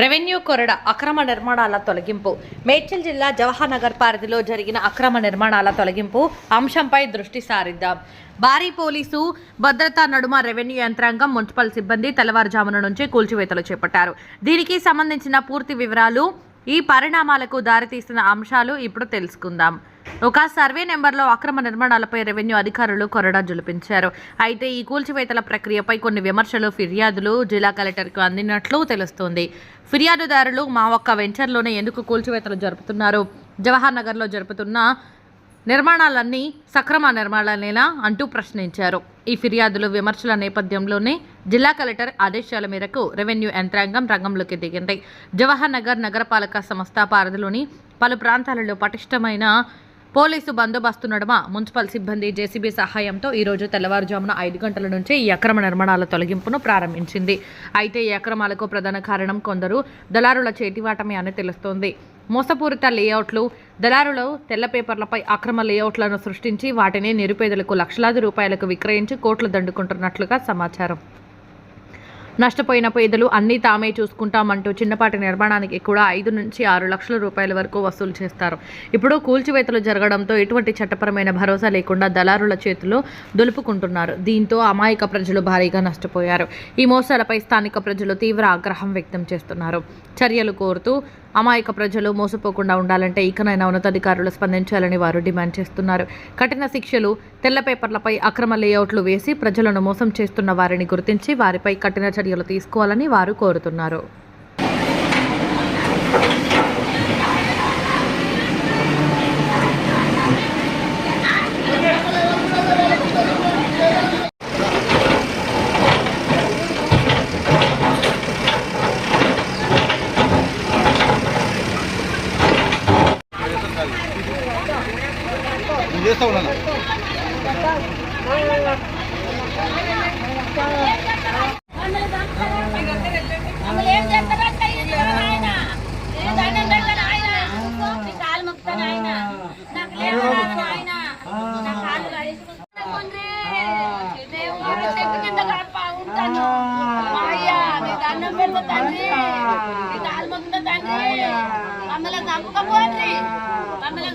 Revenue కొరడ అక్రమ నిర్మాణాల తొలగింపు. మేడ్చల్ జిల్లా జవహర్ నగర్ పరిధిలో జరిగిన అక్రమ నిర్మాణాల తొలగింపు అంశంపై దృష్టి సారిద్దాం. భారీ పోలీసు భద్రతా నడుమ రెవెన్యూ యంత్రాంగం మున్సిపల్ సిబ్బంది తెల్లవారుజామున నుంచి కూల్చివేతలు చేపట్టారు. దీనికి సంబంధించిన పూర్తి వివరాలు ఈ పరిణామాలకు దారితీస్తున్న అంశాలు ఇప్పుడు తెలుసుకుందాం. ఒక సర్వే నెంబర్లో అక్రమ నిర్మాణాలపై రెవెన్యూ అధికారులు కొరడా జులిపించారు. అయితే ఈ కూల్చివేతల ప్రక్రియపై కొన్ని విమర్శలు ఫిర్యాదులు జిల్లా కలెక్టర్కు అందినట్లు తెలుస్తోంది. ఫిర్యాదుదారులు మా ఒక్క వెంచర్లోనే ఎందుకు కూల్చివేతలు జరుపుతున్నారు? జవహర్ నగర్లో జరుపుతున్న నిర్మాణాలన్నీ సక్రమ నిర్మాణాలేనా? అంటూ ప్రశ్నించారు. ఈ ఫిర్యాదులు విమర్శల నేపథ్యంలోనే జిల్లా కలెక్టర్ ఆదేశాల మేరకు రెవెన్యూ యంత్రాంగం రంగంలోకి దిగింది. జవహర్ నగర్ నగరపాలక సంస్థ పరిధిలోని పలు ప్రాంతాలలో పటిష్టమైన పోలీసు బందోబస్తు నడుమ మున్సిపల్ సిబ్బంది జేసీబీ సహాయంతో ఈరోజు తెల్లవారుజామున ఐదు గంటల నుంచి ఈ అక్రమ నిర్మాణాల తొలగింపును ప్రారంభించింది. అయితే ఈ అక్రమాలకు ప్రధాన కారణం కొందరు దళారుల చేతివాటమే అని తెలుస్తోంది. మోసపూరిత లేఅవుట్లు దళారులు తెల్ల పేపర్లపై అక్రమ లేఅవుట్లను సృష్టించి వాటిని నిరుపేదలకు లక్షలాది రూపాయలకు విక్రయించి కోట్లు దండుకుంటున్నట్లుగా సమాచారం. నష్టపోయిన పేదలు అన్నీ తామే చూసుకుంటామంటూ చిన్నపాటి నిర్మాణానికి కూడా ఐదు నుంచి ఆరు లక్షల రూపాయల వరకు వసూలు చేస్తారు. ఇప్పుడు కూల్చివేతలు జరగడంతో ఎటువంటి చట్టపరమైన భరోసా లేకుండా దళారుల చేతిలో దులుపుకుంటున్నారు. దీంతో అమాయక ప్రజలు భారీగా నష్టపోయారు. ఈ మోసాలపై స్థానిక ప్రజలు తీవ్ర ఆగ్రహం వ్యక్తం చేస్తున్నారు. చర్యలు కోరుతూ అమాయక ప్రజలు మోసపోకుండా ఉండాలంటే ఇకనైనా ఉన్నతాధికారులు స్పందించాలని వారు డిమాండ్ చేస్తున్నారు. కఠిన శిక్షలు తెల్ల పేపర్లపై అక్రమ లేఅవుట్లు వేసి ప్రజలను మోసం చేస్తున్న వారిని గుర్తించి వారిపై కఠిన చర్యలు తీసుకోవాలని వారు కోరుతున్నారు. దండం ఉన్నాను. తండ్రి మమ్మల్ని చంపకపోండి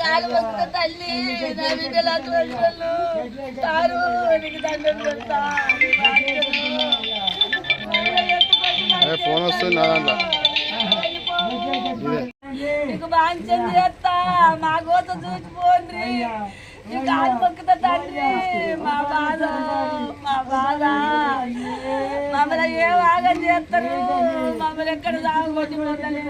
కాలు మొక్కుతా తల్లి. నా బిడ్డలు అటువంటి తారు నీకు దండం పెడతా. ఫోన్ వస్తుంది నా దాంట్లో. ఇదే నీకు బాంచం చేస్తా. మా కోసం చూసిపోండి నీ కాలు మొక్కుతా తండ్రి. మా బాధ మా బాధ. మమ్మల్ని ఏ వాగం చేస్తారు? మమ్మల్ని ఎక్కడ సాగు కొట్టిపోతానే